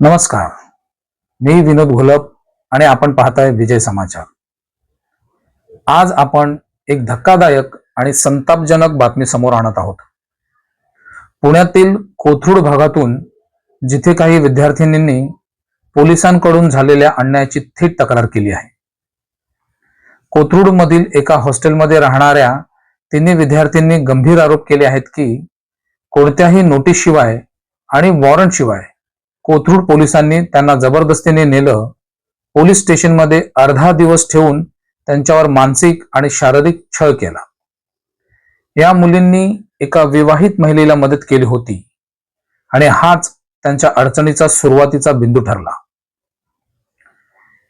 नमस्कार. मी विनोद घोलप आणि आपण पाहताय विजय समाचार. आज आपण एक धक्कादायक आणि संतापजनक बातमी समोर आणत आहोत. पुण्यातील कोथरूड भागातून जिथे काही विद्यार्थिनींनी पोलिसांकडून झालेल्या अन्यायाची थेट तक्रार केली आहे. कोथरूड मधील एका हॉस्टेलमध्ये राहणाऱ्या तिन्ही विद्यार्थ्यांनी गंभीर आरोप केले आहेत की कोणत्याही नोटीसशिवाय आणि वॉरंट शिवाय कोथरूड पोलिसांनी त्यांना जबरदस्तीने नेलं. पोलीस स्टेशनमध्ये अर्धा दिवस ठेवून त्यांच्यावर मानसिक आणि शारीरिक छळ केला. या मुलींनी एका विवाहित महिलेला मदत केली होती आणि हाच त्यांच्या अडचणीचा सुरुवातीचा बिंदू ठरला.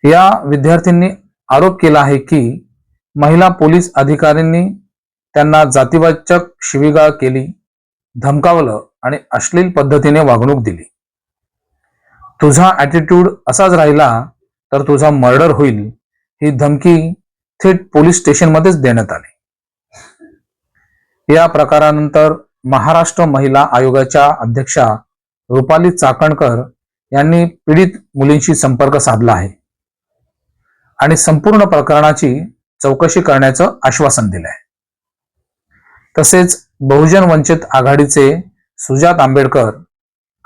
या विद्यार्थ्यांनी आरोप केला आहे की महिला पोलीस अधिकाऱ्यांनी त्यांना जातीवाचक शिवीगाळ केली धमकावलं आणि अश्लील पद्धतीने वागणूक दिली. तुझा ॲटिट्यूड असाच राहिला तर तुझा मर्डर होईल ही धमकी थेट पोलीस स्टेशनमध्येच देण्यात आली. या प्रकारानंतर महाराष्ट्र महिला आयोगाच्या अध्यक्षा रुपाली चाकणकर यांनी पीडित मुलींशी संपर्क साधला आहे आणि संपूर्ण प्रकरणाची चौकशी करण्याचं आश्वासन दिलं आहे तसेच बहुजन वंचित आघाडीचे सुजात आंबेडकर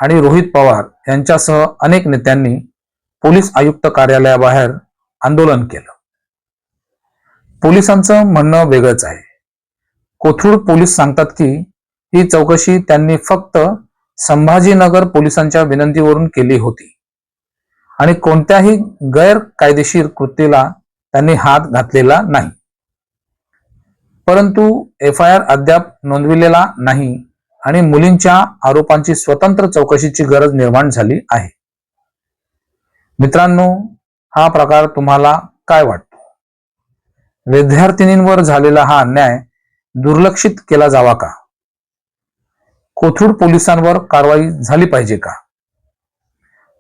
आणि रोहित पवार यांच्यासह अनेक नेत्यांनी पोलीस आयुक्त कार्यालयाबाहेर आंदोलन केलं. पोलिसांचं म्हणणं वेगळंच आहे. कोथरूड पोलीस सांगतात की ही चौकशी त्यांनी फक्त संभाजीनगर पोलिसांच्या विनंतीवरून केली होती. आणि कोणत्याही गैरकायदेशीर कृतीला त्यांनी हात घातलेला नाही. परंतु एफ आय आर अद्याप नोंदविलेला नाही. आणि मुलींच्या आरोपांची स्वतंत्र चौकशीची गरज निर्माण झाली आहे. मित्रांनो हा प्रकार तुम्हाला काय वाटतो? विद्यार्थिनींवर झालेला हा अन्याय दुर्लक्षित केला जावा का? कोथरूड पोलिसांवर कारवाई झाली पाहिजे का?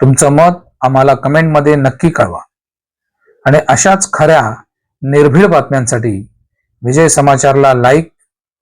तुमचं मत आम्हाला कमेंटमध्ये नक्की कळवा. आणि अशाच खऱ्या निर्भीड बातम्यांसाठी विजय समाचारला लाईक